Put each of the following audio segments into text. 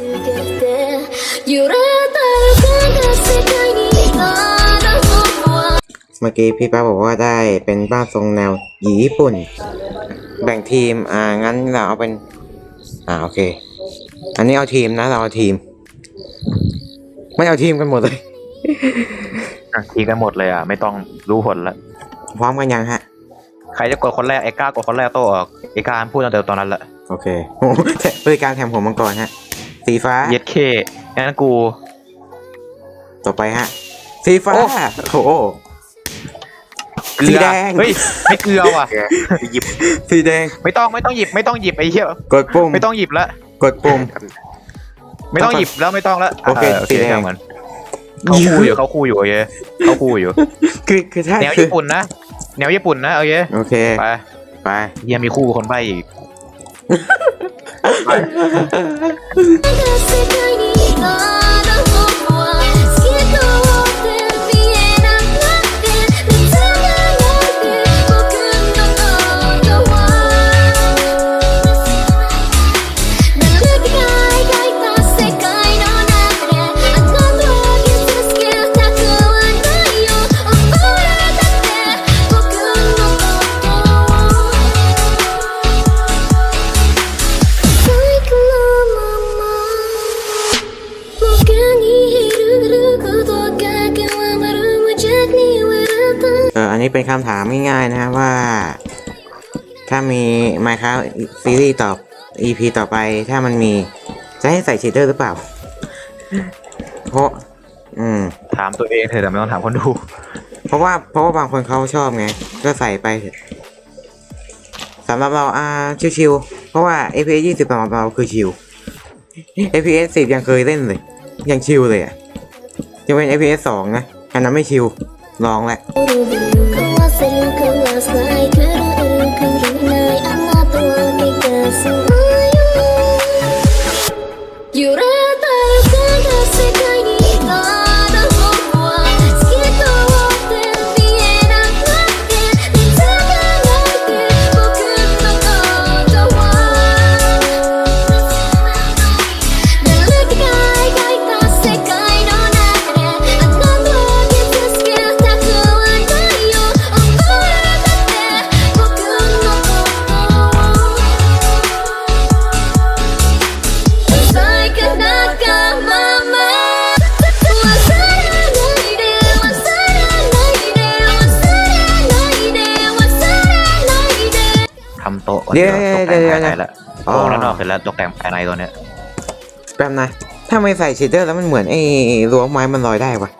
เมื่อกี้พี่ป้าบอกว่าได้เป็นบ้านทรงแนวญี่ปุ่น แบ่งทีม อ่า งั้นเราเอาเป็น อ่า โอเค อันนี้เอาทีมนะ เราเอาทีม ไม่เอาทีมกันหมดเลยอะทีกันหมดเลยอะ ไม่ต้องรู้ผลละ พร้อมกันยังฮะ ใครจะกดคนแรกไอ้ก้ากดคนแรกโต้ออกไอ้การพูดตั้งแต่ตอนนั้นแหละ โอเคโอ้โหบริการแถมผมมังกรฮะ สีฟ้า เย็ดเคงั้นกู ต่อไปฮะ สีฟ้า โอ้ โอ้โห เกลือสีแดง เฮ้ยไม่เกลือว่ะหยิบสีแดง ไม่ต้องไม่ต้องหยิบไม่ต้องหยิบไอ้เหี้ยกดปุ่ม ไม่ต้องหยิบละกดปุ่ม ไม่ต้องหยิบแล้วไม่ต้องละโอเคสีแดง เหมือนเขาคู่อยู่เขาคู่อยู่โอเคเขาคู่อยู่ คือคือถ้าแนวคือญี่ปุ่นนะแนวญี่ปุ่นนะโอเคโอเค ไปไปเฮียมีคู่คนใบ้อีก はい。คำถามง่ายๆนะฮะว่า ถ้ามี Minecraft ซีรีส์ต่อ EP ต่อไปถ้ามันมี จะให้ใส่ชีเดอร์หรือเปล่า เพราะ อืม ถามตัวเองเถอะแต่ไม่ต้องถามคนดู เพราะว่าเพราะว่าบางคนเขาชอบไง ก็ใส่ไปเถอะสำหรับเราอ่าชิวๆเพราะว่า FPS 20สำหรับเราคือชิว FPS 10ยังเคยเล่นเลย ยังชิวเลยอะจะเป็น FPS 2นะอันนั้นไม่ชิวลองแหละ Senin kılmazlar แล้วนอกเสร็จแล้วตกแต่งภายในตัวเนี้ยแป๊บนะถ้าไม่ใส่ชีเดอร์แล้วมันเหมือนไอ้รั้วไม้มันลอยได้ปะ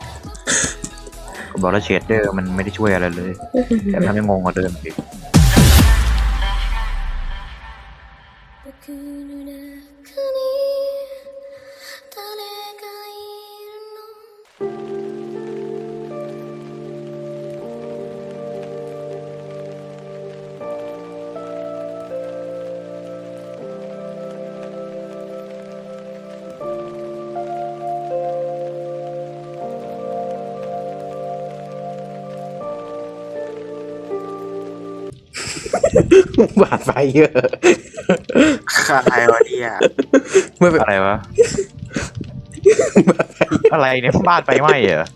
บอกแล้วเชดเดอร์มันไม่ได้ช่วยอะไรเลย แต่ทำให้งงกว่าเดิมอีก บาดไฟเยอะขาดอะไรวะเนี่ยไม่เป็นอะไรวะ อะไรเนี่ยบ้านไฟไหม้เหรอ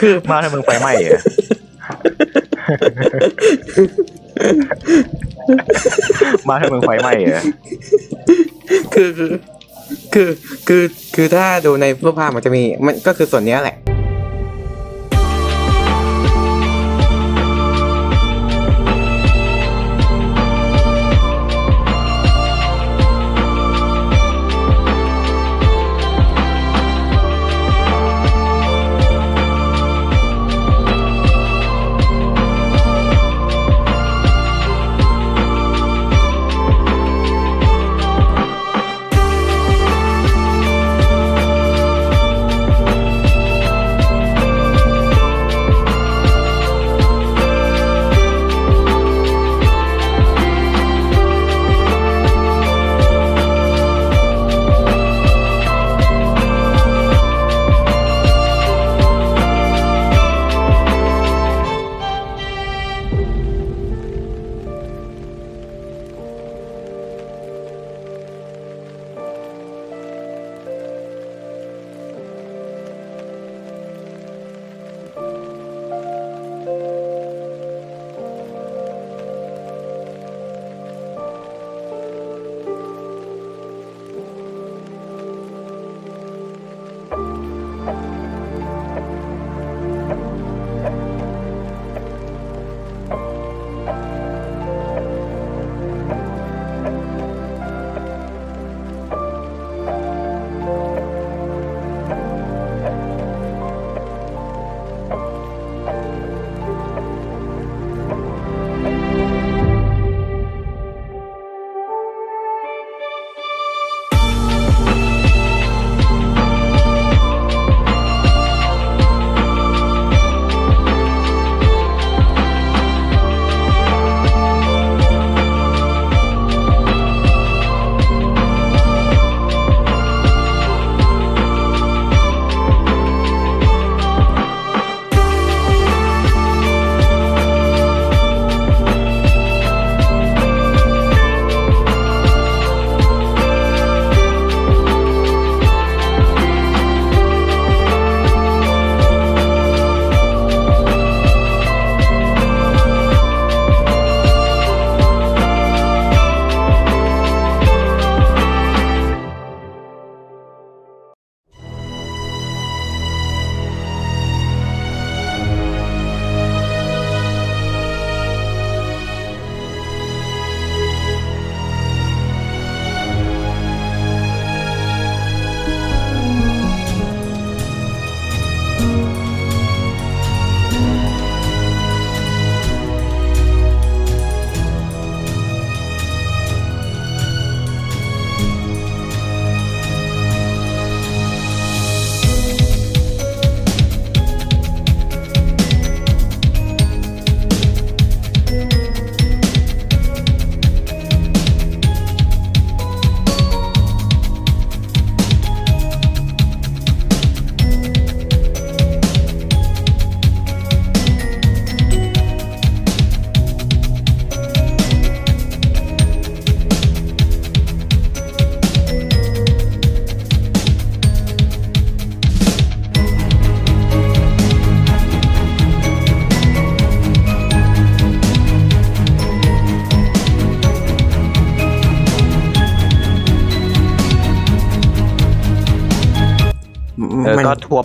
คือบ้านให้มึงไฟไหม้เหรอบ้านให้มึงไฟไหม้เหรอคือคือคือคือคือถ้าดูในรูปภาพมันจะมี มันก็คือส่วนเนี้ยแหละ「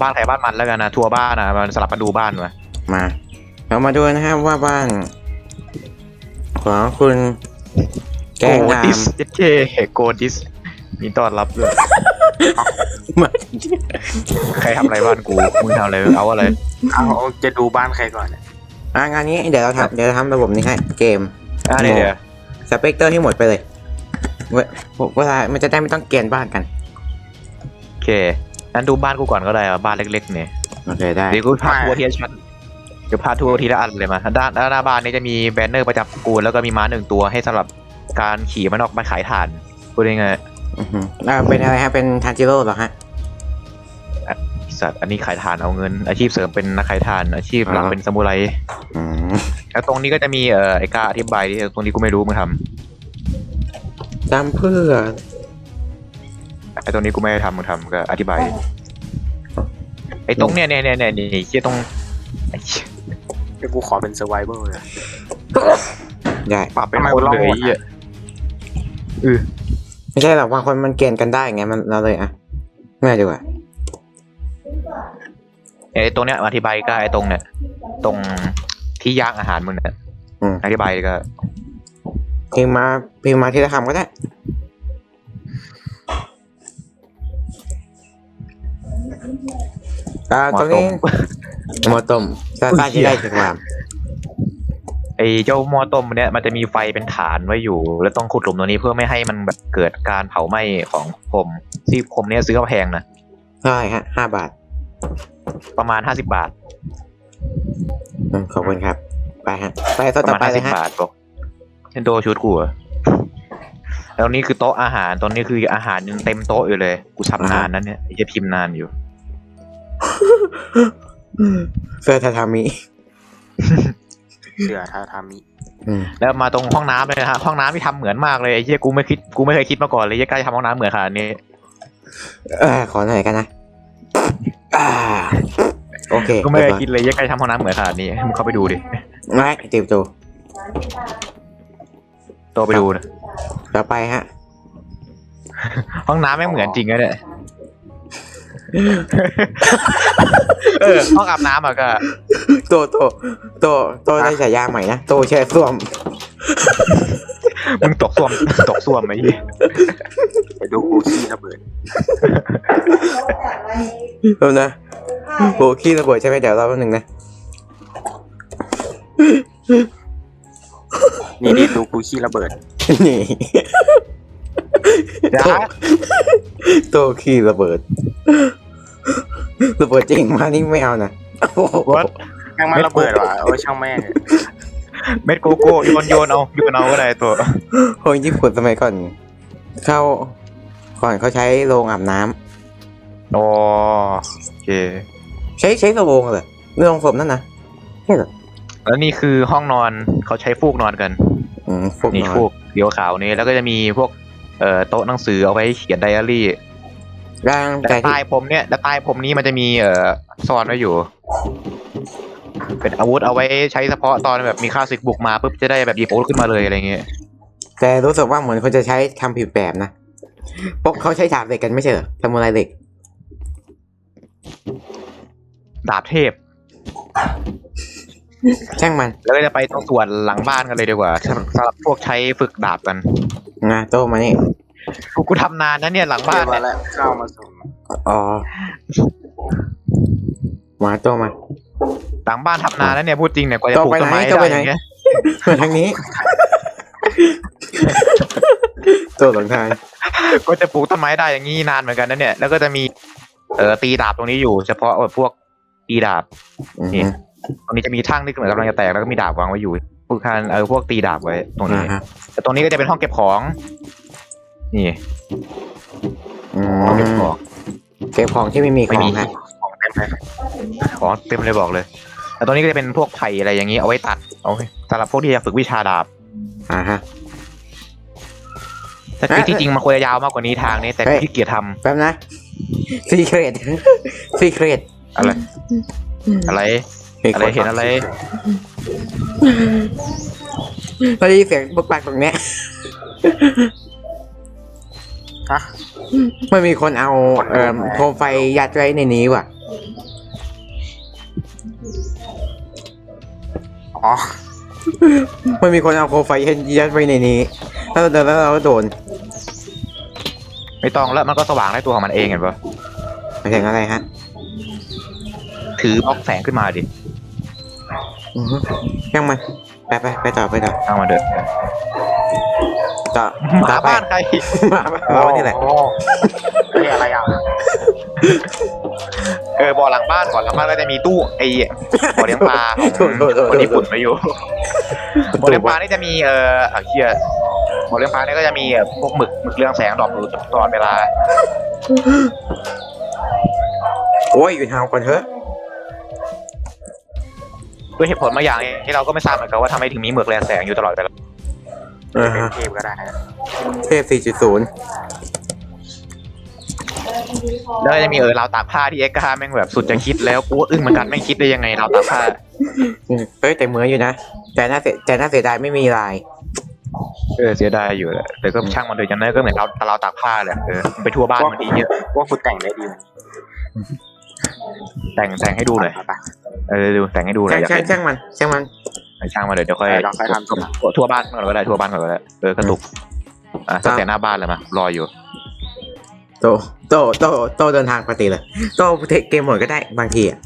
บ้านใครบ้านมันแล้วกันนะทัวร์บ้านนะมันสลับมาดูบ้านมามาเรามาดูนะครับว่าบ้านของคุณแกงโกงาดิมสเจเคโกดิสมีต้อนรับด้วยมาใครทำอะไรบ้านกูมึงทำอะไรเอาอะไรเอาจะดูบ้านใครก่อนเนี่ยอะงานนี้เดี๋ยวเราทำเดี๋ยวเราทำระบบนี้ให้เกมอ่าเนี่ยเดี๋ยวสเปกเตอร์ให้หมดไปเลยเวเวลามันจะได้ไม่ต้องเกณฑ์บ้านกันโอเค งั้นดูบ้านกูก่อนก็ได้อะบ้านเล็กๆเนี่ยโอเคได้เดี๋ยวกูพาทัวร์ทีละชั้นเดี๋ยวพาทัวร์ทีละอันเลยมาด้านด้านหน้าบ้านนี้จะมีแบนเนอร์ประจำกูแล้วก็มีม้าหนึ่งตัวให้สำหรับการขี่มันออกมาขายถ่านพูดยังไงอือหืออ่าเป็นอะไรฮะเป็นทันจิโร่เหรอฮะสัตว์อันนี้ขายถ่านเอาเงิน อาชีพเสริมเป็นนักขายถ่านอาชีพหลักอ่า เป็นซามูไรอืมแล้วตรงนี้ก็จะมีเอ่อไอ้กล้าอธิบายดิตรงนี้กูไม่รู้มึงทจำเพื่อำ ไอ้ตรงนี้กูไม่ได้ทำมึงทำก็อธิบายดิไอ้ตรงเนี้ยเนี่ยเนี่ยเนี่ยนี่เชี่ยตรงไอ้เหี้ยเดี๋ยวกูขอเป็น survivor เลยได้ปรับเป็นทำไมคนกูรอดเลยอะไอ้เหี้ยเออไม่ใช่หรอกบางคนมันเกณฑ์กันได้ไงมันเราเลยอะไม่เอาดีกว่าไอ้ตรงเนี้ยอธิบายก็ไอ้ตรงเนี่ยตรงที่ย่างอาหารมึงเนี่ยอืมอธิบายก็พิมพ์มาพิมพ์มาทีละคำก็ได้ อ่าหมตอรงตรนี้งหมอต้มซาซาอุ้ยเหี้จะยได้ถึงความไอ้เจ้าหม้อต้มเนี่ยมันจะมีไฟเป็นฐานไว้อยู่ แล้วต้องขุดหลุมตรงนี้เพื่อไม่ให้มันแบบเกิดการเผาไหม้ของผมที่ผมเนี่ยซื้อมาแพงนะใช่ฮะห้าบาท ประมาณห้าสิบาทอืมขอบคุณครับ ไปฮะ ไปโซนประต่อมาณไปห้าเลสิยบฮะ บาทบอกเชนโดชุดกูเหรอแล้วนี่คือโต๊ะอาหารตอนนี้คืออาหารยังเต็มโต๊ะอยู่เลย กูทำนานนั้นเนี่ยไอ้จะพิมพ์นานอยู่ เสื้อทาทามิเสือทาทามิ อืมแล้วมาตรงห้องน้ำเลยนะฮะห้องน้ำที่ทำเหมือนมากเลยไอ้เหี้ยกูไม่คิดกูไม่เคยคิดมาก่อนเลยไอ้ใกล้ทำห้องน้ำเหมือนขนาดนี้เออขอหน่อยกันนะอ่าโอเคกูไม่เคยรีบร้อคิดเลยไอ้ใกล้ทำห้องน้ำเหมือนขนาดนี้มึงเข้าไปดูดิไม่ติวตูโตไปดูนะต่อไปฮะ ห้องน้ำแม่งเหมือนจริงนะเนี่ย เออห้องอาบน้ำอะก็โตโตโตโตได้ฉายาใหม่นะโตแช่ส้วมมึงตกส้วมตกส้วมไอ้เหี้ยไปดูกูขี้ระเบิดแล้วนะโบขี้ระเบิดใช่ไหมเดี๋ยวเราแป๊บนึงนะนี่นี่ดูกูขี้ระเบิดนี่เดี๋ยวโตโตขี้ระเบิด ระเบิดจริงมานี่ไม่เอานะโอ้โหแม่งมันระเบิดว่ะโอ้ยช่างแม่งเม็ดโกโก้โยนโยนเอาโยนเอาก็ได้ตัวคนญี่ปุ่นสมัยก่อน เข้าก่อนเขาใช้โรงอาบน้ำอ๋อโอเค ใช้ใช้โรงเหรอโรงศพนั่นนะใช่เหรอแล้วนี่คือห้องนอนเขาใช้ฟูกนอนกัน อืมพวกนี่นอน ฟูกเดียวขาวนี่แล้วก็จะมีพวกเอ่อโต๊ะหนังสือเอาไว้เขียนไดอารี่ ร่างและกายที่ ใต้ผมเนี่ยและใต้ผมนี้มันจะมีเอ่อซ่อนไว้อยู่ เป็นอาวุธเอาไว้ใช้เฉพาะตอนแบบมีค่าศึกบุกมาปุ๊บจะได้แบบหยิบอาวุธขึ้นมาเลยอะไรเงี้ยแต่รู้สึกว่าเหมือนเขาจะใช้ทำผิดแบบนะพวกเขาใช้ฉาบเหล็กกันไม่ใช่เหรอทำอะไรเหล็ก ดาบเทพ ช่างมันแล้วก็จะไปตรงส่วนหลังบ้านกันเลยดีกว่าสำสำหรับพวกใช้ฝึกดาบกัน นะโตมานี่ กูกูทำนานนะเนี่ยหลังบ้านมาเนี่ยแล้วข้าวมาส่งอ๋อ มาโตมา หลังบ้านทำนานแล้วเนี่ยพูดจริงเนี่ยกว่าจะปลูกต้นไม้ต่อไปได้ไหน อย่างเงี้ยมาทางนี้ โตหลังทางก็จะปลูกต้นไม้ได้อย่างงี้นานเหมือนกันนะเนี่ยแล้วก็จะมีเออตีดาบตรงนี้อยู่ เฉพาะแบบพวกตีดาบ อืมนี่ตรงนี้จะมีทั่งที่เหมือนกำลังจะแตกแล้วก็มีดาบวางไว้อยู่พวกการเออพวกตีดาบไว้ตรงนี้ อ่าฮะแต่ตรงนี้ก็จะเป็นห้องเก็บของ นี่อืห้องเก็บมของเก็บของที่ไม่มีขไม่องมีฮะของเต็มเลยของเต็มเลยบอกเลยแล้วตรงนี้ก็จะเป็นพวกไผ่อะไรอย่างนี้เอาไว้ตัดเอาไว้สำหรับพวกที่จะฝึกวิชาดาบอ่าฮะ แต่เอ๊ะที่จริงมันควรจะยาวมากกว่านี้ทางนี้แต่เฮ้ยขี้เกียจทำแป๊บนะซีเครตซีเครตอะไรอะไรอะไรเห็นอะไร เราได้ยินเสียงปกปักตรงเนี้ย ฮะ ไม่มีคนเอาเอ่อโคมไฟยัดไว้ในนี้ว่ะ อ๋อ ไม่มีคนเอาโคมไฟยัดไว้ในนี้ถ้าเราเดินแล้วเราก็โดนไม่ต้องแล้วมันก็สว่างได้ตัวของมันเองเห็นปะหมายถึงอะไรฮะ ถือบล็อกแสงขึ้นมาดิอือฮึยังมัน ไปไปไปต่อไปต่อเอามาเดินต่อหต่มาอไปบ้านใครมาเรานี่แหละ โอ้เฮ้ยอะไรอะ เออบ่อหลังบ้านก่อนหลังบ้านก็จะมีตู้ไอ้บ่อเลี้ยงปลาของโทษโทษโทษคนญี่ปุ่นมาอยู่บ่อเลี้ยงปลานี่จะมีเอ่ออะเฮียบ่อเลี้ยงปลานี่ก็จะมีเอ่อพวกหมึกหมึกเรืองแสงดรอปอยู่ตลอดเวลา โอ้ยอยู่ทางก่อนเถอะ ด้วยเหตุผลบางอย่างที่เราก็ไม่ทราบเหมือนกันว่าทำไมถึงมีหมึกเรืองแสงอยู่ตลอดเวลาอ่าเป็นฮะเทพก็ได้นะเทพ 4.0 แล้วก็จะมีเออราวตากผ้าที่เอ็กซ์กาแม่งแบบสุดจะคิดแล้วกูก็อึ้งเหมือนกันไม่งคิดได้ยังไงราวตากผ้าอืมเฮ้ยแต่เหมือนอยู่นะแต่น่าเสียแต่น่าเสียดายไม่มีลาย เออเสียดายอยู่แหละแต่ก็ช่างมันเถอะอย่างนั้นก็เหมือนเราเราวตากผ้าแหละเออไปทั่วบ้านมันดีเยอะว่าคุณแต่งได้ดีกว่านี้แต่งแต่งให้ดูหน่อย ไป เออดูแต่งให้ดูหน่ช่าองยอยากช่างเห็นช่างมันช่างมันช่างมาเดี๋ยวเดี๋ยวค่อยเออลองค่อยทำทีหลัง ทั่วบ้านก่อนก็ได้ทั่วบ้านก่อนก็ได้เออกระตุกอะตั้งแต่หน้าบ้านเลยมารออยู่ โตโตโตโตเดินทางปกติเลยโตเทคเกมหมดก็ได้บางทีอะ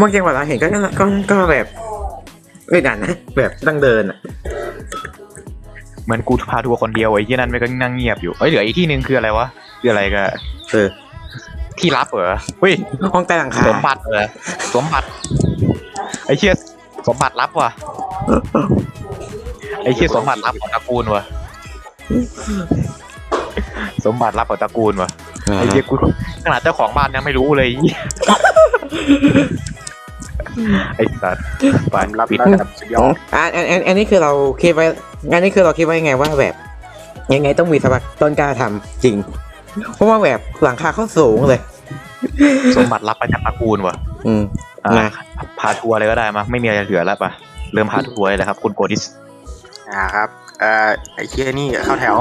บางจังหวะเราเห็นก็ก็ก็แบบไม่ดันนะแบบต้องเดินอะเหมือนกูพาทัวร์คนเดียวไอ้ที่นั่นไม่ก็นั่งเงียบอยู่เอ้ยเหลืออีกที่หนึ่งคืออะไรวะคืออะไรกันเออ ที่ลับเหรอเฮ้ยห้องใต้หลังคาสมบัติเหรอสมบัติ ไอ้เชี่ยสมบัติลับว่ะ ไอ้เชี่ยสมบัติลับของตระกูลว่ะ สมบัติลับของตระกูลว่ะ ไอ้เหี้ยกูขนาดเจ้าของบ้านยังไม่รู้เลย ไอ้สัตว์ไปความลับปิดระดับสุดยอดอันอันอันอันนี้คือเราคิดไว้อันนี้คือเราคิดไว้ไงว่าแบบ ยังไงต้องมีสมบัติต้นกล้าทำจริง เพราะว่าแบบหลังคาเขาสูงเลย สมบัติรับประจำตระกูลว่ะอืมอะนะพาทัวร์เลยก็ได้มาไม่มีอะไรเหลือแล้วปะเริ่มพาทัวร์เลยนะครับ คุณโกดิสอ่าครับ เอ่อไอ้เคียนี่เข้าแถว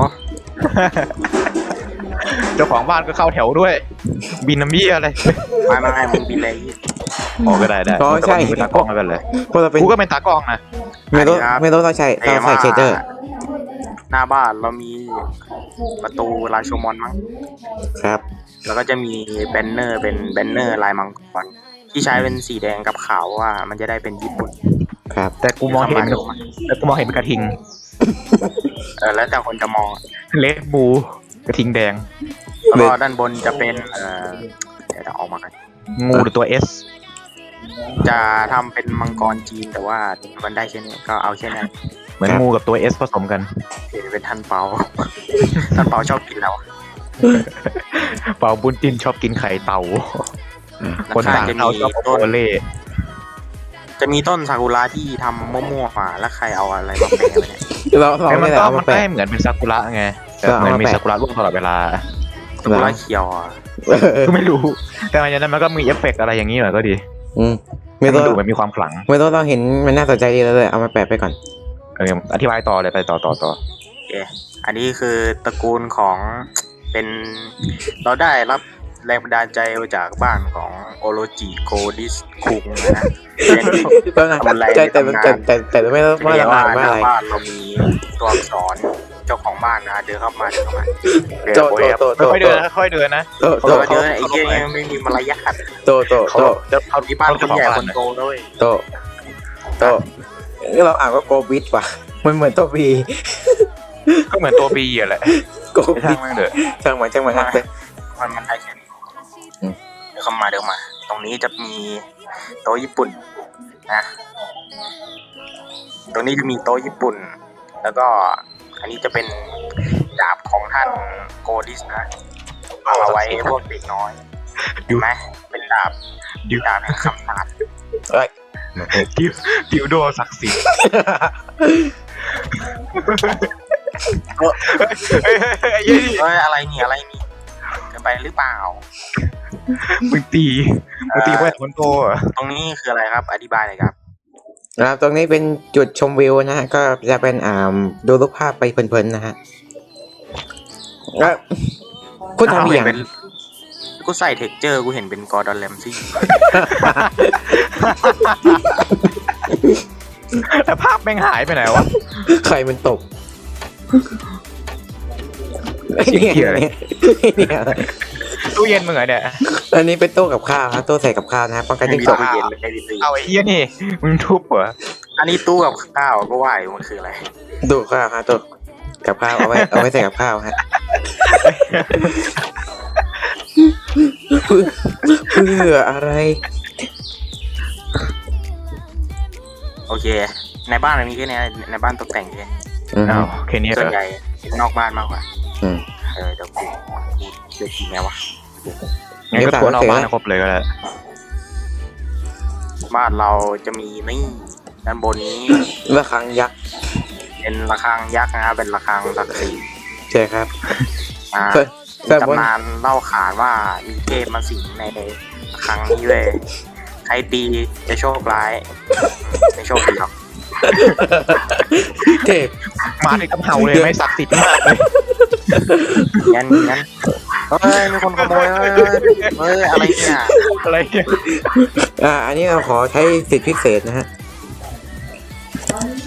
เจ้าของบ้านก็เข้าแถวด้วย บินน้ำเบี้ยอะไรไม่ไม่ไม่มึงบินเลยออกก็ได้ได้อ๋อใช่ แต่ว่ามึงเป็นตากล้องแล้วกันเลยพวกเราเป็นกูก็เป็นตากล้องนะ ไม่รู้ไม่รู้เราใช้เราใส่เชดเดอร์ หน้าบ้านเรามีประตูราชมอนมั้งครับ แล้วก็จะมีแบนเนอร์เป็นแบนเนอร์ลายมังกรที่ใช้เป็นสีแดงกับขาวว่า มันจะได้เป็นญี่ปุ่น ครับ แต่กูมองเห็นเข้ามาแต่กูมองเห็นเป็นกระทิง เออแล้วแต่คนจะมองเลดบูกระทิงแดงแล้วก็ด้านบนจะเป็นเอ่อเดี๋ยวเราออกมากันงูหรือตัวเอสจะทำเป็นมังกรจีนแต่ว่ามันได้แค่นี้ก็เอาแค่นั้น เหมือนงูกับตัวเอสผสมกันเดี๋ยวเป็นท่านเปา ท่านเปาชอบกินแล้วเป่าบุญจินชอบกินไข่เต่า คนต่างจะเขามีชอบโอต้นเล่จะมีต้นซากุระที่ทำมั่วๆมาแล้วใครเอาอะไรมาแปะไว้เนี่ยเราเราแต่มัไม่นได้ก็เอามัมานก็แปะให้เหมือนเป็นซากุระไงแต่ก็เอาเหมือนมามีแปะซากุระร่วงตลอดเวลาซากุระเขียวอะเออก็ไม่รู้ แต่มันอย่างนั้นมันก็มีเอฟเฟกต์อะไรอย่างนี้หน่อยก็ดี อืมไม่ให้มัรู้นดูมันมีความขลัง ไม่รู้เราเห็นมันน่าสนใจดีแล้วเลยเอามาแปะไปก่อน เอออธิบายต่อเลยไปต่อต่อต่อโอเคอันนี้คือตระกูลของเป็นเราได้รับแรงบันดาลใจมาจากบ้านของโอโรจิโกดิสคุงนะฮะเป็นตอนนั้นเอาอะไรแต่แต่ไปทำงานแต่แต่แต่แต่ไม่รู้ว่าเรียจะกอ่าว่านหว่าน้าอะไร บ้านเรามีตัวอักษรเจ้าของบ้านนะเดินเข้ามาเดินเข้ามาโตโตโตโตค่อยๆเดินนะค่อยๆเดินนะโตเขาโตบอกว่าเดินไอ้เหี้ยยังไม่มีมารยาทโตโตเขาโตจะเขาที่บ้านเขาคจะนของใหญ่บ้าคนนนะโตด้วยโตโตนี่ เราอ่านว่าโกบิทว่ะ มันเหมือนตัวบีก็เหมือนตัวบีอะแหละโกไม่บิช่างทแม่งเถอะช่างมันช่างมันช่างมันมันมันได้แค่นี้อืมเดี๋ยวเข้ามาเดี๋ยวมา ตรงนี้จะมีโต๊ะญี่ปุ่นนะตรงนี้จะมีโต๊ะญี่ปุ่น แล้วก็อันนี้จะเป็นดาบของท่านโกดิสนะเอาไว้พวกเด็กน้อยเห็นไหมเป็นดาบดาบแห่งคำสาป ดิวดิวโดศักดิ์สิทธิ์เฮ้ยเฮ้ยเฮ้ยไอ้เหี้ยนี่เอ้ยอะไรนี่อะไรนี่เกินไปหรือเปล่า มึงตีมึงตีเพื่อนคนโตเหรอตรงนี้คืออะไรครับ อธิบายเลยครับ นะครับตรงนี้เป็นจุดชมวิวนะฮะก็จะเป็นอ่าดูรูปภาพไปเพลินๆนะฮะแล้วคุณทำกูอเห็ย่านงเป็น กูใส่เท็กเจอร์กูเห็นเป็นกอร์ดอนแลมซี่ แต่ภาพแม่งหายไปไหนวะ ใครมันตกเสียงเหี้ยอะไรเนี่ยตู้เย็นมึงเหรอเนี่ย อันนี้เป็นตู้กับข้าวครับตู้ใส่กับข้าวนะป้องกันไม่จิ้งมีจก ตู้เย็นไม่ได้ตีเอาไอ้เหี้ยนี่ มึงทุบเหรอ อันนี้ตู้กับข้าวก็ว่าอยู่มันคืออะไรตู้ข้าวฮะตู้กับข้าวเอาไว้เอาไว้ใส่กับข้าวฮะ เพื่อเพื่ออะไร โอเค ในบ้านมันมีแค่นี้ในบ้านตกแต่งแค่อืมอ้าวแค่นี้เหรส่วนอใหญ่นอกบ้านมากกว่า อืม เออเดี๋ยวกูกูเดี๋ยวกินแมววะ งั้นก็ตัวนอกบ้านให้ครบเลยก็ได้บ้านเราจะมีนี่ด้านบนนี้ระฆังยักษ์เป็นระฆังยักษ์นะครับเป็นระฆังศักดิ์สิทธิ์ใช่ครับอ่าส่วน มีส่วนบนตำนานเล่าขานว่ามีเทพมาสิงในระฆังนี้เลยใครตีจะโชคร้ายไม่โชคดีหรอกเทพมาในกำเฮาเลยไม่ศักดิ์สิทธิ์มากเลยงั้นงั้นเฮ้ยมีคนขโมยเฮ้ยเฮ้ยอะไรเนี่ยอะไรเนี่ยอ่า อันนี้เราขอใช้สิทธิพิเศษนะฮะ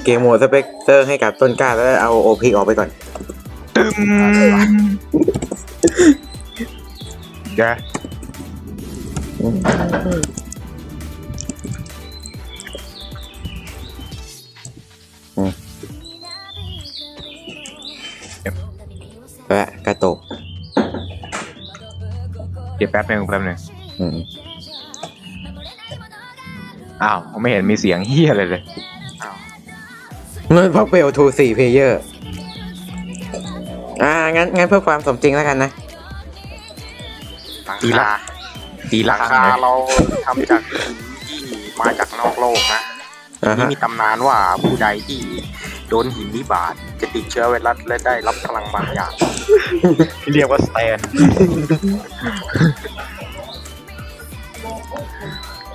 เกมโหมดสเปกเตอร์ให้กับต้นกล้าแล้วเอาโอพีออกไปก่อน ตึม เดี๋ยวและกระตกเดี๋ยวแป๊บนึงแป๊บนึงอืมอ้าวผมไม่เห็นมีเสียงเฮียอะไรเลยอ้าวนั่นเพราะเปลทูสี่เพลเยอร์ อ่างั้นงั้นเพื่อความสมจริงแล้วกันนะหลัง ตีละคาตีหละลังครั้งคาเลยเราทำจากหินที่มาจากนอกโลกนะอ่านี่ฮะมีตำนานว่าผู้ใดที่โดนหินนี้บาดจะติดเชื้อไวรัสและได้รับพลังบางอย่างเรียกว่าสแตน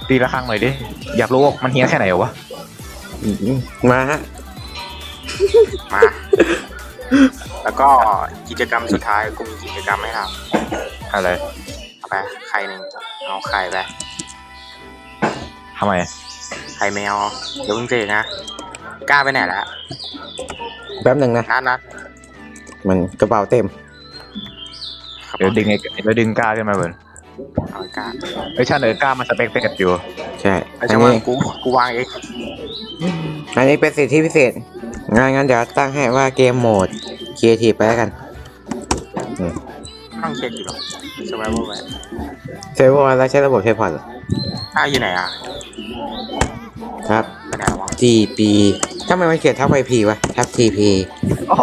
ตีละครั้งหน่อยดิ อยากรู้ว่ามันเฮี้ยแค่ไหนวะอืมมาฮะมา แล้วก็กิจกรรมสุดท้ายกูมีกิจกรรมให้ทอะไรำเอาไปไข่หนึ่งเอาไข่ไปทำไมไข่แมวเดี๋ยวเพิ่งเจอนะกล้าไปไหนละแป๊บหนึ่งนะ นัดนัดมันกระเป๋าเต็มเดี๋ยวดึงไอ้เดี๋ยวดึงกล้าขึ้นมาเบิร์นเอาไอ้กล้าเอ้ยชันเออกล้ามันสเปกเตดอยู่ใช่ ไอ้อันจังหวะนี้กูกูวางเองอันนี้เป็นสิทธิพิเศษ งั้นงั้นเดี๋ยวตั้งให้ว่าเกมโหมดครีเอทีฟไปแล้วกันต้องเช็คอยู่หรอสบายบ้างไหมเซฟวอลแล้วใช้ระบบเทพพอร์ตเหรออ้าวอยู่ไหนอะ ครับ ไปไหนวะ GP ทำไมมันเขียนทับ IP วะ ทับ TP อ๋อ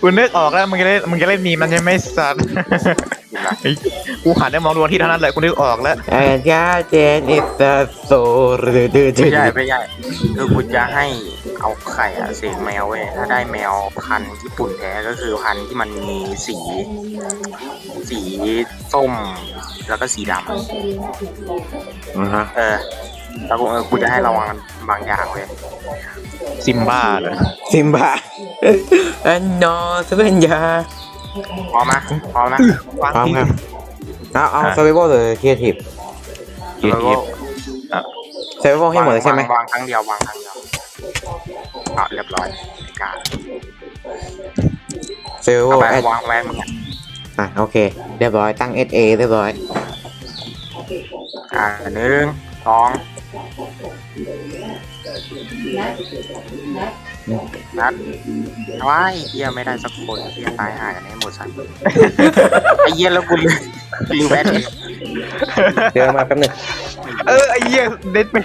กูนึกออกแล้วมึงจะเล่นมึงจะเล่นมีมมันใช่ไหมสัตว์ อยู่ละเฮ้ยกูหันได้มองดวงที่เท่านั้นแหละกูนึกออกแล้ว And yeah, Jen is the soul ดืดไม่ใช่ไม่ใช่คือกูจะให้เอาไข่อะเสกแมวเว้ยถ้าได้แมวพันธุ์ญี่ปุ่นแท้ก็คือพันธุ์ที่มันมีสี สีส้ม แล้วก็สีดำอ่าฮะเออแล้วกูเออกูจะให้ระวังบางอย่างเว้ยซิมบ้าเลยซิมบะอันนอสเปนยา พร้อมนะพร้อมนะวางพร้อมทิ้งครับเอาเอาอะ s u r v i v a l หรือ Creative เกียร์ทีฟ Survival ให้หมดเลยใช่ไหมวางวางครั้งเดียววางครั้งเดียวอะเรียบร้อยไอ้กาเอา Survival ไป at วางแวนมึงอะอะโอเค เรียบร้อยตั้ง SA เรียบร้อย อ่าหนึ่งสอง นัดว้ายเฮียไม่ได้สักคนเฮียตายหายกันให้หมดสัตว์ไอ้เฮียแล้วกูลืมลืมแบทเลยเดี๋ยวมาแป๊บหนึงเออไอ้เหี้ยเด็ดไป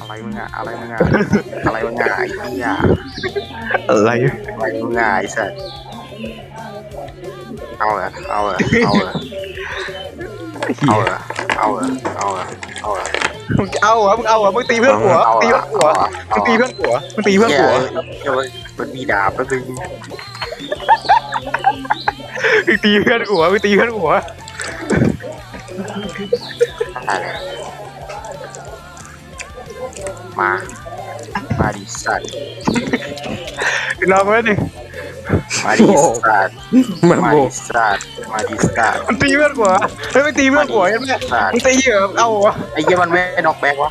อะไรมึงอะอะไรมึงอะอะไรมึงอะไอ้เฮียอะไรอะไรมึงอะไอ้สัตว์เอาเหรอเอาเหรอเอาเหรอเหี้เอายเหรอเอาเหรอเอาเหรอเอาเหรอ มึงเอาเหรอมึงเอาเหรอมึงตีเพื่อนหัวมึงตีเพื่อนหัวมึงตีเพื่อนหัวมึงตีเพื่อนหัวเดี๋ยวมันมีดาบแป๊บนึงมึงตีเพื่อนหัวมึงตีเพื่อนหัวตายแล้วมามาดิสัตว์ลองไว้หนึ่ง มาดิสตาร์มันมาโบดิสตาร์มาดิสตาร์มันตีเพื่อนกูเหรอเฮ้ยไม่ตีเพื่อนกูเหรอยังไงสตาร์มึงตีเหรอเอาวะไอ้เหี้ยมันไม่น็อกแบ็กวะ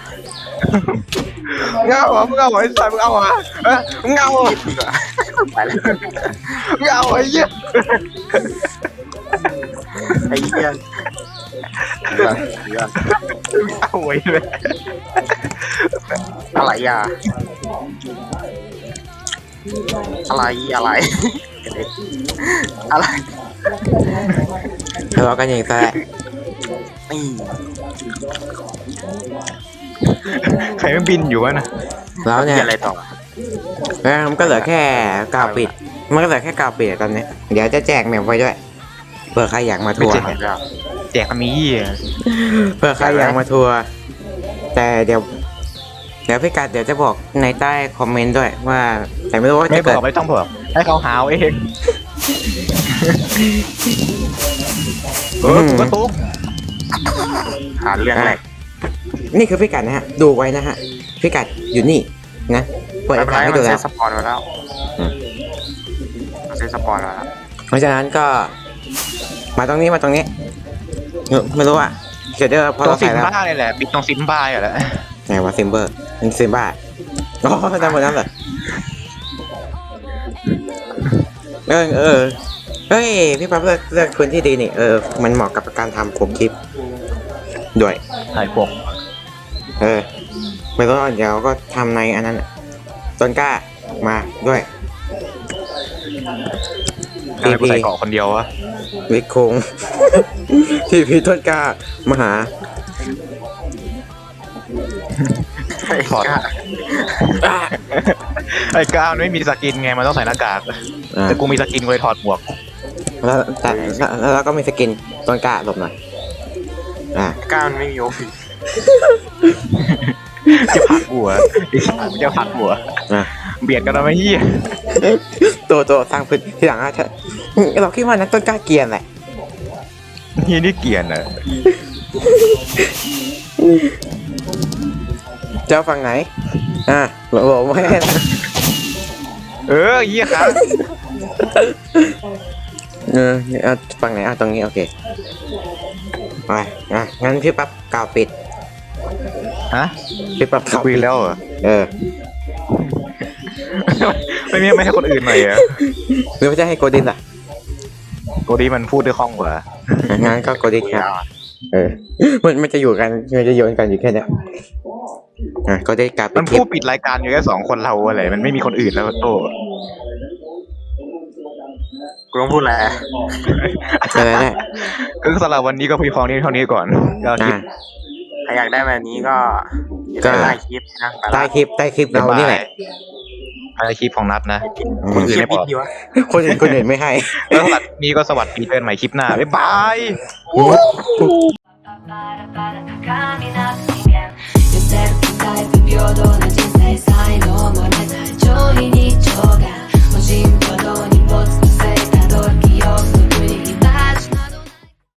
มึงเอาเหรอมึงเอาเหรอไอ้สายมึงเอาเหรอเออมึงเอาเหรอคิดดีกว่าไปแล้วมึงเอาไอ้เหี้ยไอ้เหี้ยเดือดเดือดมึงเอาไว้เลยอะไรอะ อะไรอะไร อะไรทะเลาะกันอย่างแซ่นี่ใครมันบินอยู่วะนะแล้วเนี่ยเหี้ยอะไรต่อเออมันก็เหลือแค่กาวปิด มันก็เหลือแค่กาวปิดอะตอนนี้ เดี๋ยวจะแจกแมวไว้ด้วยเผื่อใครอยากมาทัวร์ไม่เจ๋งแจกมีเหี้ยเผื่อใครอยากมาทัวร์แต่เดี๋ยว เดี๋ยวพี่กัดเดี๋ยวจะบอกในใต้คอมเมนต์ด้วยว่า แต่ไม่รู้ว่าไม่จะบเกิอดกไม่ต้องบอกให้เขาหาวเองเออกูกระตุกหาเรื่องแรกนี่คือพี่กัดนะฮะ ดูไว้นะฮะพี่กัดอยู่นี่นะเปิดไม่ไอ้เป็นไรทางให้ดูแล้วมันเซตสปอนมาแล้วอืม มันเซตสปอนมาแล้วเพราะฉะนั้นก็ มาตรงนี้มาตรงนี้เออไม่รู้อะเดี๋ยวเดี๋ยวพอตรเรางซิใส่มแล้วบ้าเลยแหละปิดตรงซิมบ้าอยู่แหละ ไหนวะซิมเบอร์มันซิมบ้าอ๋อจำหมดนั้นเหรอเออเออเฮ้ยพี่ปั๊บเลือกเลือกพื้นที่ดีนี่เออมันเหมาะกับการทำผมคลิป ด้วยถ่ายปกเออไม่ต้องเดี๋ยวก็ทำในอันนั้นน่ะต้นกล้ามาด้วยทำไมกูใส่เกาะคนเดียววะวิกโคง ที่พี่ต้นกล้ามาหา ไอ้กล้าไอ้ก้าวมันไม่มีสกินไงมันต้องใส่หน้ากากอ่าแต่กูมีสกินกูเลยถอดหมวกแล้วแต่แล้วแล้วก็มีสกินต้นกล้าหลบหน่อยอ่ากล้ามันไม่มีโอฟีจะผลักหัวไอ้สัตว์มันจะผลักหัว อะเบียดกันแล้วไม่เหี้ยตัวตัวสร้างพื้นที่หลังอะถ้าเราคิดว่านักต้นกล้าเกรียนแหละนี่นี่เกลียนอะ เจ้าฝั่งไหน อ่าหลบหลบไม่ให้นะเออเหี้ยครับเออเอาฝั่งไหนอะตรงนี้โอเคไปอะงั้นพี่ปั๊บกาวปิดฮะพี่ปั๊บกาวคุยปิดแล้วเหรอเออไม่ไม่ไม่ให้คนอื่นหน่อยเหรอหรือว่าจะให้โกดินล่ะโกดีมันพูดได้คล่องกว่างั้นก็โกดินครับเออมันมันจะอยู่กันมันจะโยนกันอยู่แค่เนี้ย ก็ได้กลายมันผู้ปิดรายการอยู่แค่สองคนเราอะไรมันไม่มีคนอื่นแล้วโต้กูงพูดอะไรอะแค่นั้นแหละก็สำหรับวันนี้ก็พียพองนี้เท่านี้ก่อนก็คลิปใครอยากได้แบบนี้ก็ก็ ใต้คลิปนะใต้คลิปใต้คลิปเรานี่แหละ อะไรคลิปของนัดนะคนอื่นไม่พอคนอื่นคนอื่นไม่ให้ แล้วสำหรับนี้ก็สวัสดีเพื่อนใหม่คลิปหน้า บ๊ายบาย タ平等な人生才能もれない超非に常が無人島